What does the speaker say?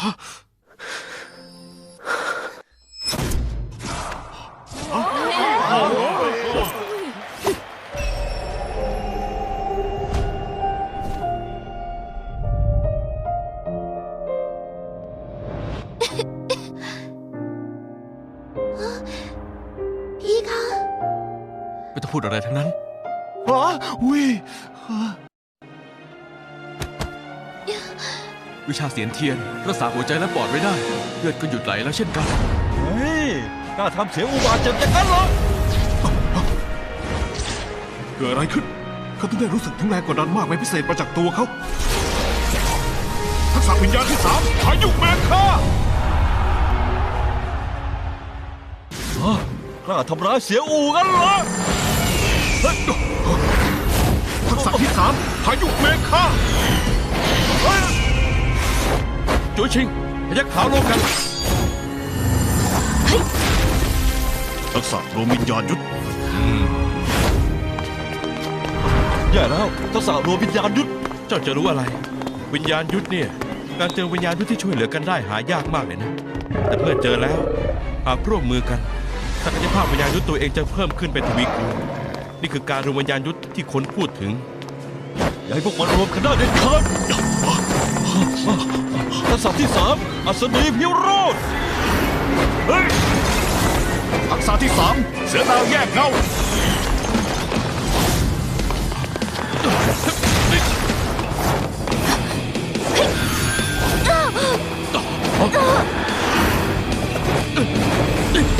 พี่คะ ไม่ต้องพูดอะไรทั้งนั้นฮะวิ วิชาเสียนเทียน รักษาหัวใจและปอดไว้ได้ เลือดก็หยุดไหลแล้วเช่นกัน เฮ้ยกล้าทำเสียงอุบาทเจ็บอย่างนั้นเหรอเกิดอะไรขึ้น เขาถึงได้รู้สึกถึงแรงกดดันมากเป็นพิเศษมาจากตัวเขา ทักษะวิญญาณที่สามพายุแมนค่าฮะกล้าทำร้ายเสียอูกันเหรอทักษะที่สามพายุแมนค่า จุยชิงพยักขาวโลกันทักษะรวมวิญญาณยุทธแย่แล้วทักษะรวมวิญญาณยุทธเจ้าจะรู้อะไร วิญญาณยุทธเนี่ย การเจอวิญญาณยุทธที่ช่วยเหลือกันได้หายากมากเลยนะ แต่เมื่อเจอแล้วหากร่วมมือกันศักยภาพวิญญาณยุทธตัวเองจะเพิ่มขึ้นเป็นทวีคูณนี่คือการรวมวิญญาณยุทธที่คนพูดถึงอย่าให้พวกมันรวมกันได้เด็ดขาด ทักษะที่สามอัศนีพิโรธทักษะที่สามเสือดาวแยกเงาลูกพี่ตา